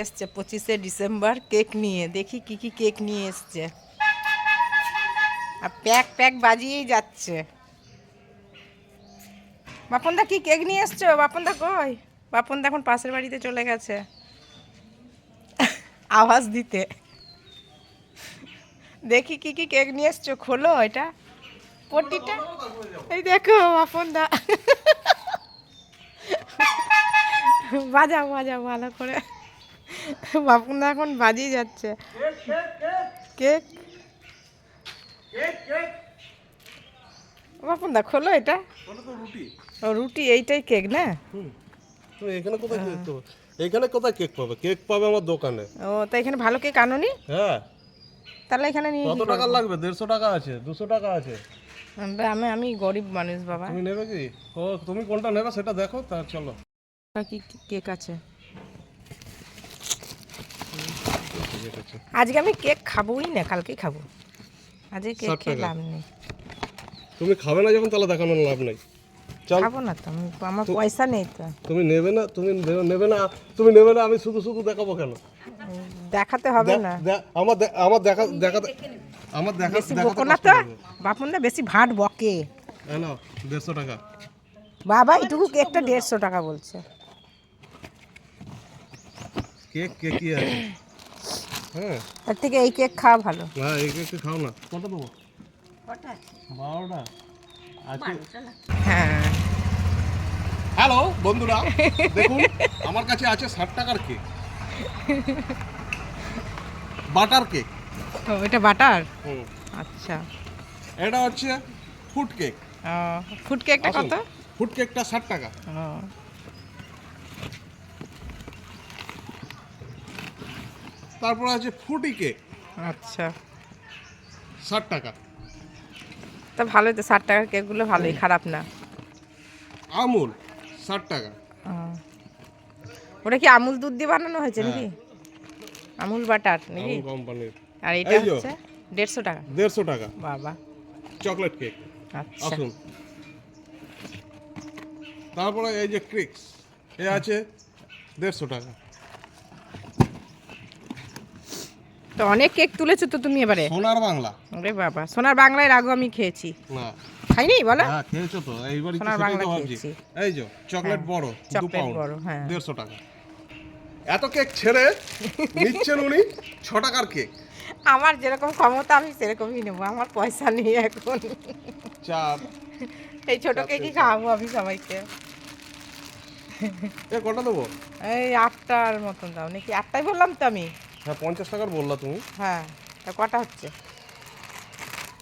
এসছে পঁচিশে December cake নিয়ে। দেখি কি কি কেক নিয়ে এসছে। আর প্যাক প্যাক বাজিয়েই যাচ্ছে। বাপনদা, কি কেক নিয়ে এসছো? বাপনদা কই? বাপনদা এখন পাশের বাড়িতে চলে গেছে। আওয়াজ দিতে। দেখি কি কি কেক নিয়ে এসছো? খোলো এটা। পট্টিটা। এই দেখো, বাপনদা। বাজাও বাজাও, ভালো করে। বাপনদা এখন বাজিয়ে যাচ্ছে। কেক? বাপনদা খোলো এটা। রুটি ও রুটি এইটাই কেক না? তো এখানে কোথায় কেক পাবে? এখানে কোথায় কেক পাবে? কেক পাবে আমার দোকানে। ও তা এখানে ভালো কেক আনোনি? হ্যাঁ। তাহলে এখানে নিয়ে কত টাকা লাগবে? দেড়শো টাকা আছে দুশো টাকা আছে। আমি আমি গরিব মানুষ বাবা। তুমি নেবে কি? ও তুমি কোনটা নেবে সেটা দেখো তা চলো। কি কেক আছে ঠিক আছে আজকে আমি কেক খাবোই না কালকেই খাব। আজকে কেক খেয়ে লাভ নেই। তুমি খাবে না যখন তাহলে দেখানোর লাভ নেই। চল। খাব না তো আমার পয়সা নেই তো। তুমি নেবে না তুমি নেবে না তুমি নেবে না আমি শুধু শুধু দেখাবো কেন? দেখাতে হবে না। আমার আমার দেখা দেখাতে আমার দেখা দেখাতে না তো। বাপুন না বেশি ভাট বকে। নাও দেড়শো টাকা। বাবা এটুকু কেকটা দেড়শো টাকা বলছে। কেক কেকই আছে? হ্যাঁ। তার থেকে এই কেক খাওয়া ভালো। হ্যাঁ এই কেকটা খাও না। কত দেবো? বারোটা। হ্যাঁ। হ্যালো বন্ধুরা দেখুন আমার কাছে আছে ষাট টাকার কেক। Butter cake. ও এটা বাটার? হুম। আচ্ছা। এটা হচ্ছে ফুড কেক। ফুড কেকটা কত? ফুড কেকটা ষাট টাকা। তারপর আছে ফুডি কেক আচ্ছা। ষাট টাকা। তা ভালোই তো ষাট টাকার কেকগুলো ভালোই খারাপ না। আমুল ষাট টাকা। ওটা কি আমুল দুধ দিয়ে বানানো হয়েছে নাকি? আমুল বাটার নাকি? কোম্পানির আর এটা হচ্ছে দেড়শো টাকা। দেড়শো টাকা। বাবা। Chocolate cake. আচ্ছা। আসুন। তারপরে এই যে ক্রিক্স এ আছে দেড়শো টাকা। তো অনেক কেক তুলেছো তো তুমি এবারে? সোনার বাংলা। আরে বাবা সোনার বাংলায় আগেও আমি খেয়েছি। না। খাইনি? বলো। হ্যাঁ খেয়েছো তো। এইবার সোনার বাংলা খেয়েছি। এই যে চকলেট বড় চকলেট বড়, হ্যাঁ। দেড়শো টাকা। এত কেক ছেড়ে নিচ্ছেন উনি? ছ টাকার কেক। আমার যেরকম ক্ষমতা আমি সেরকমই নেব। আমার পয়সা নেই এখন। চার এই ছোট কেকই খাওয়াবো আমি সবাইকে। এ কটা দেবো? এই আটটার মতন দাও। নাকি আটটাই বললাম তো আমি? হ্যাঁ পঞ্চাশ টাকার বললা তুমি। হ্যাঁ তা কটা হচ্ছে?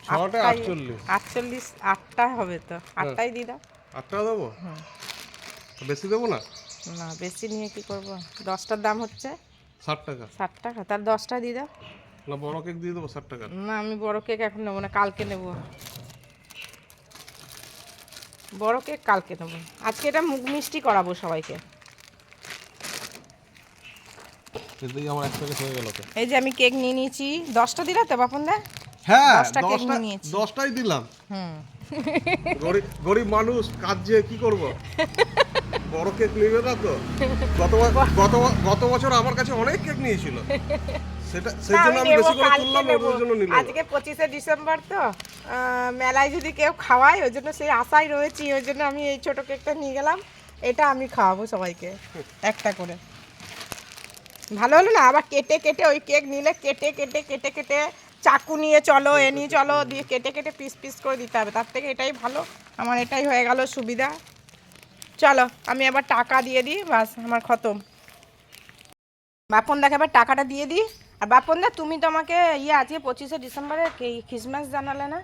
ছটা আটটাই- আটচল্লিশ। আটচল্লিশ আটটা হবে তো। আটটাই দিয়ে দাও। আট টাকা দেবো বেশি দেবো না? না বেশি নিয়ে কি করব? দশটার দাম হচ্ছে? ষাট টাকা। ষাট টাকা তার দশটা না বড় কেক দিয়ে দেবো ষাট টাকা। না আমি বড় কেক এখন নেব না কালকে নেব। বড় কেক কালকে নেব। আজকে এটা মুখ মিষ্টি করাবো সবাইকে। এতেই আমার এক প্যাকেট হয়ে গেল তো এই যে আমি কেক নিয়ে নিয়েছি। দশটা দিলা তো বাপন দা হ্যাঁ দশটা কেক দশটা নিয়েছি। দশটাই দিলাম। হুম। গরিব গরিব মানুষ কাজ যে কি করব? বড় কেক নিবে না তো? গত গত গত বছর আমার কাছে অনেক কেক নিয়েছিল। সেটা সেই জন্য আমি আমি বেশি করে তুললাম ওর জন্য নিলাম। আজকে পঁচিশে ডিসেম্বর তো। আহ, মেলায় যদি কেউ খাওয়ায় ওই জন্য সেই আশায় রয়েছি ওই জন্য আমি এই ছোট কেকটা নিয়ে গেলাম। এটা আমি খাওয়াবো সবাইকে একটা করে। ভালো হলো না? আবার কেটে কেটে ওই কেক নিলে কেটে কেটে কেটে কেটে চাকু নিয়ে চলো, এ নিয়ে চলো, দিয়ে কেটে কেটে পিস পিস করে দিতে হবে। তার থেকে এটাই ভালো। আমার এটাই হয়ে গেল সুবিধা। চলো, আমি আবার টাকা দিয়ে দিই, বাস, আমার খতম। বাপন দাকে আবার টাকাটা দিয়ে দিই। আর বাপন দা তুমি তো আমাকে ইয়ে আজকে পঁচিশে ডিসেম্বরে খ্রিসমাস জানালে না?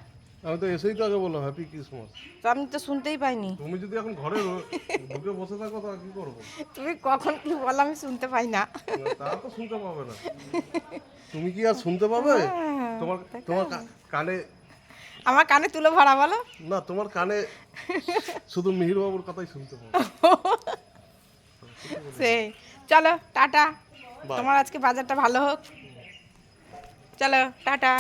আমি তো এসেই তো আগে বললাম হ্যাপি ক্রিসমাস তো আমি তো শুনতেই পাইনি। তুমি যদি এখন ঘরে ঢুকে বসে থাকো তো কি করব? তুমি কখন কি বলো আমি শুনতে পাই না। তা তো শুনতে পাবে না। তুমি কি আর শুনতে পাবে? তোমার তোমার কানে আমার কানে তুলে ভরা বলো। না তোমার কানে শুধু মিহির বাবুর কথাই শুনতে পাবে। সেই। চলো টাটা। তোমার আজকে বাজারটা ভালো হোক। চলো টাটা।